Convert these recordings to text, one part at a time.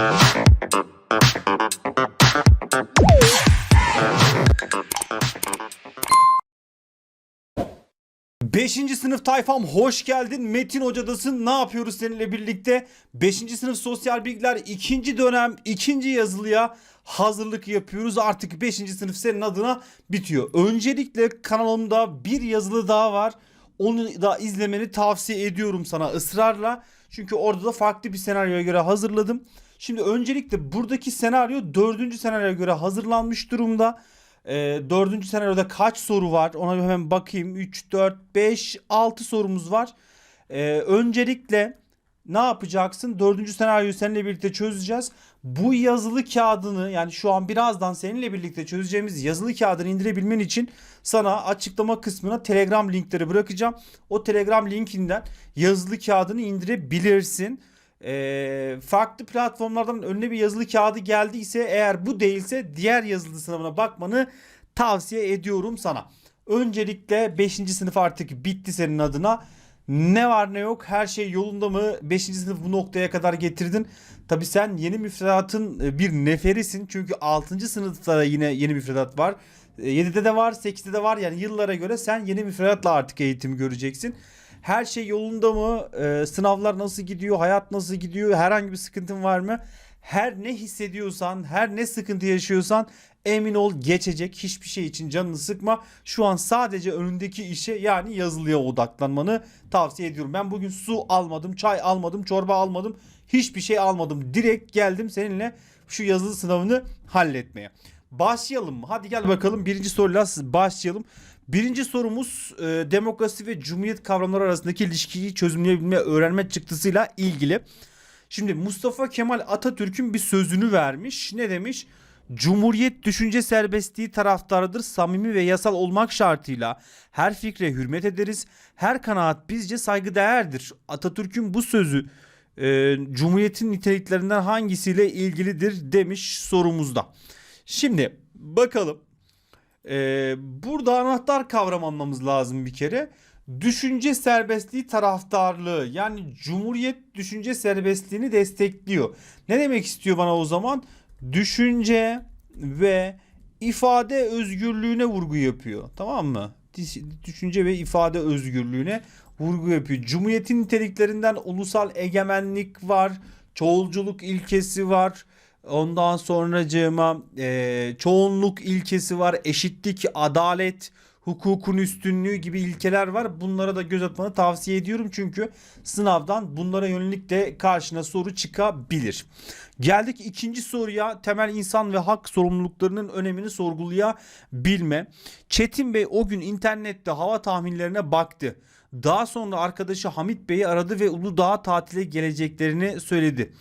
Beşinci sınıf tayfam hoş geldin. Metin hocadasın. Ne yapıyoruz seninle birlikte? Beşinci sınıf sosyal bilgiler ikinci dönem ikinci yazılıya hazırlık yapıyoruz. Artık beşinci sınıf senin adına bitiyor. Öncelikle kanalımda bir yazılı daha var. Onu da izlemeni tavsiye ediyorum sana ısrarla. Çünkü orada da farklı bir senaryoya göre hazırladım. Şimdi öncelikle buradaki senaryo dördüncü senaryoya göre hazırlanmış durumda. Ee, dördüncü senaryoda kaç soru var? Ona hemen bakayım. 3, 4, 5, 6 sorumuz var. Ee, öncelikle ne yapacaksın? Dördüncü senaryoyu seninle birlikte çözeceğiz. Bu yazılı kağıdını yani şu an birazdan seninle birlikte çözeceğimiz yazılı kağıdını indirebilmen için sana açıklama kısmına Telegram linkleri bırakacağım. O Telegram linkinden yazılı kağıdını indirebilirsin. Ee, farklı platformlardan önüne bir yazılı kağıdı geldiyse eğer bu değilse diğer yazılı sınavına bakmanı tavsiye ediyorum sana. Öncelikle 5. sınıf artık bitti senin adına. Ne var ne yok her şey yolunda mı? 5. sınıf bu noktaya kadar getirdin. Tabi sen yeni müfredatın e, bir neferisin. Çünkü 6. sınıfta yine yeni müfredat var. 7'de de var 8'de de var yani yıllara göre sen yeni müfredatla artık eğitim göreceksin. Her şey yolunda mı? Ee, sınavlar nasıl gidiyor? Hayat nasıl gidiyor? Herhangi bir sıkıntın var mı? Her ne hissediyorsan, her ne sıkıntı yaşıyorsan emin ol geçecek. Hiçbir şey için canını sıkma. Şu an sadece önündeki işe yani yazılıya odaklanmanı tavsiye ediyorum. Ben bugün su almadım, çay almadım, çorba almadım. Hiçbir şey almadım. Direkt geldim seninle şu yazılı sınavını halletmeye. Başlayalım? Hadi gel bakalım birinci soruyla başlayalım. Birinci sorumuz e, demokrasi ve cumhuriyet kavramları arasındaki ilişkiyi çözümleyebilme öğrenme çıktısıyla ilgili. Şimdi Mustafa Kemal Atatürk'ün bir sözünü vermiş. Ne demiş? Cumhuriyet düşünce serbestliği taraftarıdır. Samimi ve yasal olmak şartıyla her fikre hürmet ederiz. Her kanaat bizce saygıdeğerdir. Atatürk'ün bu sözü e, Cumhuriyet'in niteliklerinden hangisiyle ilgilidir demiş sorumuzda. Şimdi bakalım. Ee, burada anahtar kavram almamız lazım bir kere. Düşünce serbestliği taraftarlığı yani Cumhuriyet düşünce serbestliğini destekliyor. Ne demek istiyor bana o zaman? Düşünce ve ifade özgürlüğüne vurgu yapıyor. Tamam mı? Düşünce ve ifade özgürlüğüne vurgu yapıyor. Cumhuriyetin niteliklerinden ulusal egemenlik var, çoğulculuk ilkesi var. Ondan sonracığıma e, çoğunluk ilkesi var, eşitlik, adalet, hukukun üstünlüğü gibi ilkeler var. Bunlara da göz atmanı tavsiye ediyorum çünkü sınavdan bunlara yönelik de karşına soru çıkabilir. Geldik ikinci soruya temel insan ve hak sorumluluklarının önemini sorgulayabilme. Çetin Bey o gün internette hava tahminlerine baktı. Daha sonra arkadaşı Hamit Bey'i aradı ve Uludağ'a tatile geleceklerini söyledi.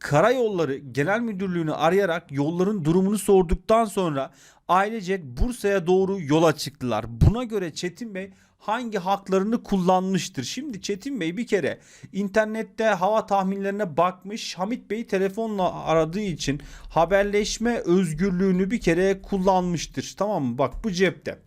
Karayolları Genel Müdürlüğü'nü arayarak yolların durumunu sorduktan sonra ailecek Bursa'ya doğru yola çıktılar. Buna göre Çetin Bey hangi haklarını kullanmıştır? Şimdi Çetin Bey bir kere internette hava tahminlerine bakmış. Hamit Bey telefonla aradığı için haberleşme özgürlüğünü bir kere kullanmıştır. Tamam mı? Bak bu cepte.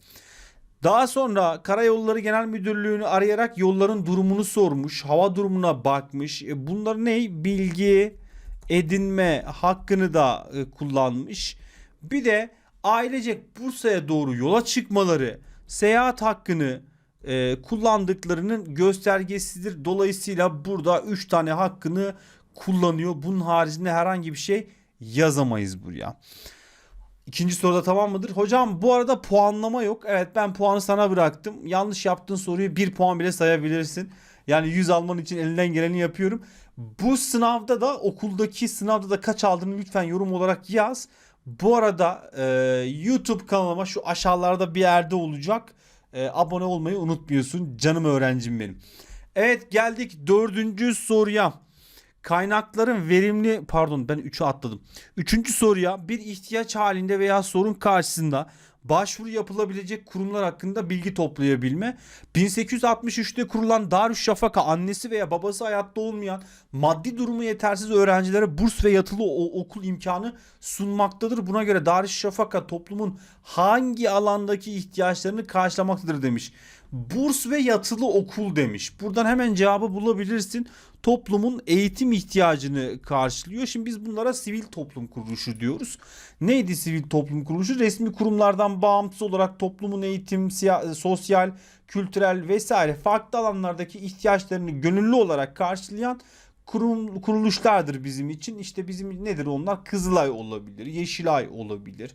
Daha sonra Karayolları Genel Müdürlüğü'nü arayarak yolların durumunu sormuş. Hava durumuna bakmış. E bunlar ne? Bilgi edinme hakkını da e, kullanmış. Bir de ailecek Bursa'ya doğru yola çıkmaları seyahat hakkını e, kullandıklarının göstergesidir. Dolayısıyla burada 3 tane hakkını kullanıyor. Bunun haricinde herhangi bir şey yazamayız buraya. İkinci soruda tamam mıdır? Hocam bu arada puanlama yok. Evet ben puanı sana bıraktım. Yanlış yaptığın soruyu bir puan bile sayabilirsin. Yani 100 alman için elinden geleni yapıyorum. Bu sınavda da okuldaki sınavda da kaç aldığını lütfen yorum olarak yaz. Bu arada e, YouTube kanalıma şu aşağılarda bir yerde olacak. E, abone olmayı unutmuyorsun canım öğrencim benim. Evet geldik dördüncü soruya. Kaynakların verimli pardon ben 3'ü atladım. Üçüncü soruya bir ihtiyaç halinde veya sorun karşısında başvuru yapılabilecek kurumlar hakkında bilgi toplayabilme. 1863'te kurulan Darüşşafaka annesi veya babası hayatta olmayan maddi durumu yetersiz öğrencilere burs ve yatılı okul imkanı sunmaktadır. Buna göre Darüşşafaka toplumun hangi alandaki ihtiyaçlarını karşılamaktadır demiş. Burs ve yatılı okul demiş. Buradan hemen cevabı bulabilirsin. Toplumun eğitim ihtiyacını karşılıyor. Şimdi biz bunlara sivil toplum kuruluşu diyoruz. Neydi sivil toplum kuruluşu? Resmi kurumlardan bağımsız olarak toplumun eğitim, siya- sosyal, kültürel vesaire farklı alanlardaki ihtiyaçlarını gönüllü olarak karşılayan kurum kuruluşlardır bizim için. İşte bizim nedir onlar? Kızılay olabilir, Yeşilay olabilir.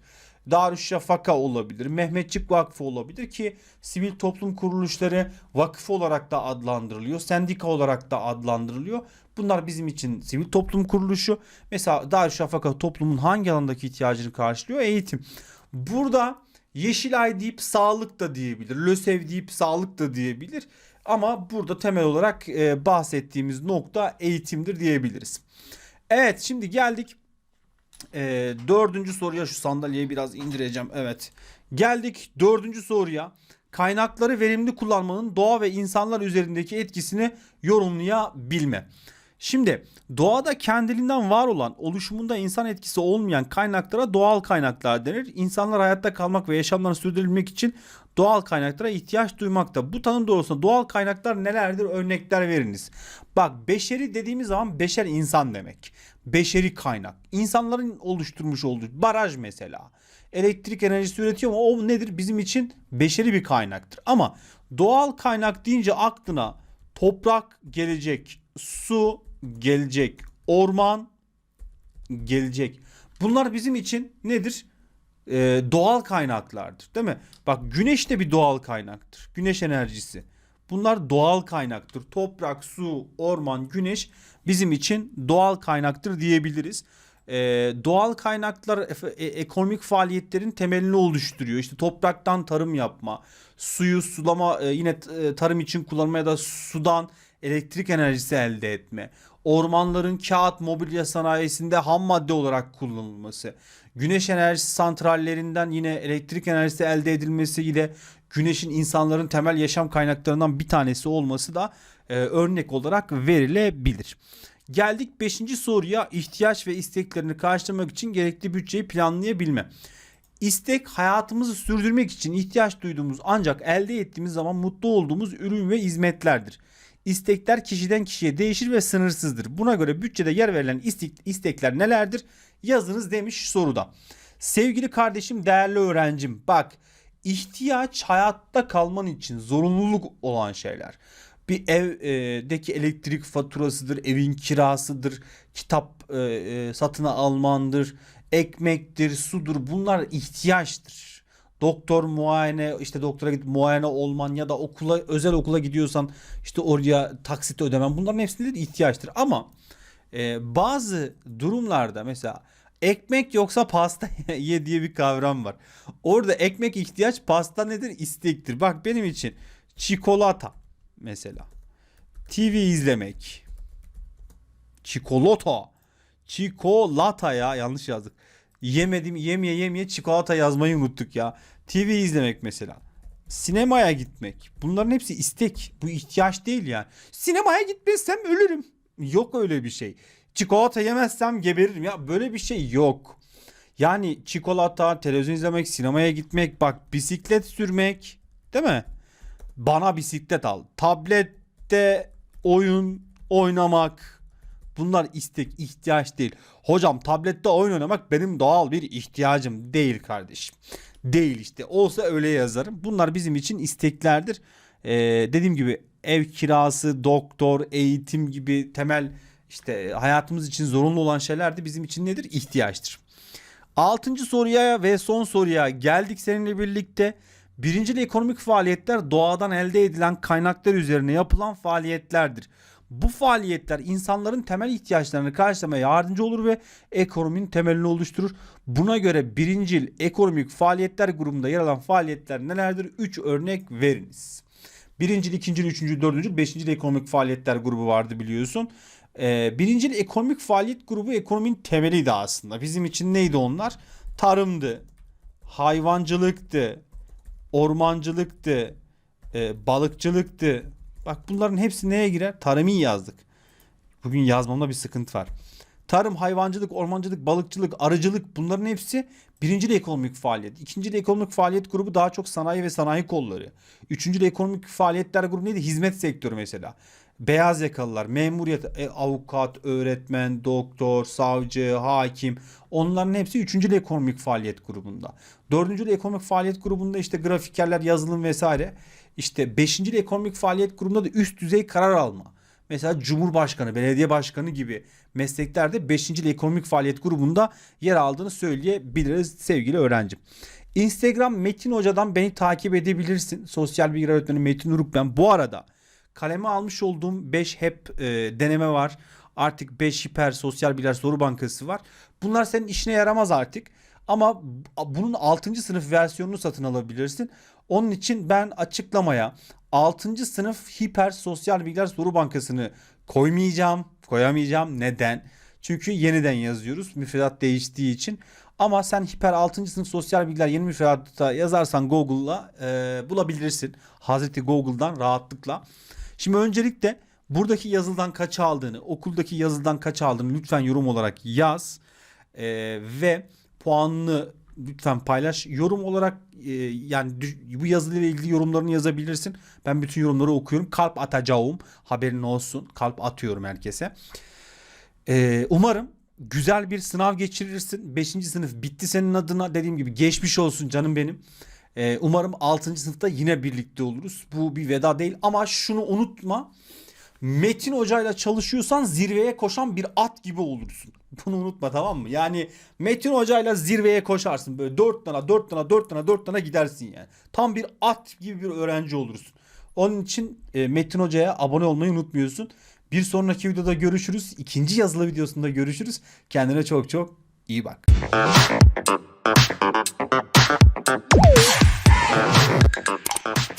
Darüşşafaka olabilir, Mehmetçik Vakfı olabilir ki sivil toplum kuruluşları vakıf olarak da adlandırılıyor, sendika olarak da adlandırılıyor. Bunlar bizim için sivil toplum kuruluşu. Mesela Darüşşafaka toplumun hangi alandaki ihtiyacını karşılıyor? Eğitim. Burada Yeşilay deyip sağlık da diyebilir, LÖSEV deyip sağlık da diyebilir. Ama burada temel olarak e, bahsettiğimiz nokta eğitimdir diyebiliriz. Evet şimdi geldik e, dördüncü soruya şu sandalyeyi biraz indireceğim. Evet. Geldik dördüncü soruya. Kaynakları verimli kullanmanın doğa ve insanlar üzerindeki etkisini yorumlayabilme. Şimdi doğada kendiliğinden var olan oluşumunda insan etkisi olmayan kaynaklara doğal kaynaklar denir. İnsanlar hayatta kalmak ve yaşamlarını sürdürebilmek için doğal kaynaklara ihtiyaç duymakta. Bu tanım doğrultusunda doğal kaynaklar nelerdir örnekler veriniz. Bak beşeri dediğimiz zaman beşer insan demek. Beşeri kaynak. İnsanların oluşturmuş olduğu baraj mesela. Elektrik enerjisi üretiyor ama o nedir? Bizim için beşeri bir kaynaktır. Ama doğal kaynak deyince aklına toprak gelecek, su gelecek, orman gelecek. Bunlar bizim için nedir? Ee, doğal kaynaklardır değil mi? Bak güneş de bir doğal kaynaktır. Güneş enerjisi. Bunlar doğal kaynaktır. Toprak, su, orman, güneş bizim için doğal kaynaktır diyebiliriz. Ee, doğal kaynaklar e- ekonomik faaliyetlerin temelini oluşturuyor. İşte topraktan tarım yapma, suyu sulama e, yine e, tarım için kullanma ya da sudan elektrik enerjisi elde etme. Ormanların kağıt mobilya sanayisinde ham madde olarak kullanılması. Güneş enerjisi santrallerinden yine elektrik enerjisi elde edilmesi ile güneşin insanların temel yaşam kaynaklarından bir tanesi olması da e, örnek olarak verilebilir. Geldik 5. soruya ihtiyaç ve isteklerini karşılamak için gerekli bütçeyi planlayabilme. İstek hayatımızı sürdürmek için ihtiyaç duyduğumuz ancak elde ettiğimiz zaman mutlu olduğumuz ürün ve hizmetlerdir. İstekler kişiden kişiye değişir ve sınırsızdır. Buna göre bütçede yer verilen istek- istekler nelerdir? Yazınız demiş soruda. Sevgili kardeşim, değerli öğrencim, bak ihtiyaç hayatta kalman için zorunluluk olan şeyler. Bir evdeki elektrik faturasıdır, evin kirasıdır, kitap e, e, satına almandır, ekmektir, sudur. Bunlar ihtiyaçtır. Doktor muayene işte doktora gidip muayene olman ya da okula özel okula gidiyorsan işte oraya taksit ödemen bunların hepsi nedir? ihtiyaçtır. Ama e, bazı durumlarda mesela ekmek yoksa pasta ye diye bir kavram var. Orada ekmek ihtiyaç pasta nedir? istektir. Bak benim için çikolata mesela. TV izlemek. Çikolata. Çikolata ya yanlış yazdık. Yemedim yemeye yemeye çikolata yazmayı unuttuk ya. TV izlemek mesela. Sinemaya gitmek. Bunların hepsi istek. Bu ihtiyaç değil yani. Sinemaya gitmezsem ölürüm. Yok öyle bir şey. Çikolata yemezsem geberirim. Ya böyle bir şey yok. Yani çikolata, televizyon izlemek, sinemaya gitmek, bak bisiklet sürmek, değil mi? Bana bisiklet al. Tablette oyun oynamak. Bunlar istek, ihtiyaç değil. Hocam tablette oyun oynamak benim doğal bir ihtiyacım değil kardeşim. Değil işte. Olsa öyle yazarım. Bunlar bizim için isteklerdir. Ee, dediğim gibi ev kirası, doktor, eğitim gibi temel işte hayatımız için zorunlu olan şeyler de bizim için nedir? İhtiyaçtır. Altıncı soruya ve son soruya geldik seninle birlikte. Birincil ekonomik faaliyetler doğadan elde edilen kaynaklar üzerine yapılan faaliyetlerdir. Bu faaliyetler insanların temel ihtiyaçlarını karşılamaya yardımcı olur ve ekonominin temelini oluşturur. Buna göre birincil ekonomik faaliyetler grubunda yer alan faaliyetler nelerdir? 3 örnek veriniz. Birincil, ikincil, üçüncül, dördüncül, beşincil ekonomik faaliyetler grubu vardı biliyorsun. Ee, birincil ekonomik faaliyet grubu ekonominin temeliydi aslında. Bizim için neydi onlar? Tarımdı, hayvancılıktı, ormancılıktı, e, balıkçılıktı. Bak bunların hepsi neye girer? Tarımı yazdık. Bugün yazmamda bir sıkıntı var. Tarım, hayvancılık, ormancılık, balıkçılık, arıcılık bunların hepsi birinci de ekonomik faaliyet. İkinci de ekonomik faaliyet grubu daha çok sanayi ve sanayi kolları. Üçüncü de ekonomik faaliyetler grubu neydi? Hizmet sektörü mesela. Beyaz yakalılar, memuriyet, e, avukat, öğretmen, doktor, savcı, hakim onların hepsi üçüncü de ekonomik faaliyet grubunda. Dördüncü de ekonomik faaliyet grubunda işte grafikerler, yazılım vesaire. İşte beşinci de ekonomik faaliyet grubunda da üst düzey karar alma. Mesela Cumhurbaşkanı, belediye başkanı gibi mesleklerde 5. ekonomik faaliyet grubunda yer aldığını söyleyebiliriz sevgili öğrencim. Instagram Metin Hoca'dan beni takip edebilirsin. Sosyal bilgi öğretmeni Metin Uruk ben. Bu arada kaleme almış olduğum 5 hep e, deneme var. Artık 5 hiper sosyal bilgiler soru bankası var. Bunlar senin işine yaramaz artık. Ama bunun 6. sınıf versiyonunu satın alabilirsin. Onun için ben açıklamaya 6. sınıf hiper sosyal bilgiler soru bankasını koymayacağım. Koyamayacağım. Neden? Çünkü yeniden yazıyoruz. Müfredat değiştiği için. Ama sen hiper 6. sınıf sosyal bilgiler yeni müfredatta yazarsan Google'la e, bulabilirsin. Hazreti Google'dan rahatlıkla. Şimdi öncelikle buradaki yazıldan kaç aldığını, okuldaki yazıldan kaç aldığını lütfen yorum olarak yaz. E, ve puanını lütfen paylaş. Yorum olarak e, yani bu yazıyla ilgili yorumlarını yazabilirsin. Ben bütün yorumları okuyorum. Kalp atacağım. Haberin olsun. Kalp atıyorum herkese. E, umarım güzel bir sınav geçirirsin. 5. sınıf bitti senin adına. Dediğim gibi geçmiş olsun canım benim. E, umarım 6. sınıfta yine birlikte oluruz. Bu bir veda değil ama şunu unutma. Metin hocayla çalışıyorsan zirveye koşan bir at gibi olursun. Bunu unutma tamam mı? Yani Metin hocayla zirveye koşarsın. Böyle 4 tane 4 tane 4 tane 4 tane gidersin yani. Tam bir at gibi bir öğrenci olursun. Onun için e, Metin hocaya abone olmayı unutmuyorsun. Bir sonraki videoda görüşürüz. İkinci yazılı videosunda görüşürüz. Kendine çok çok iyi bak. Thank you.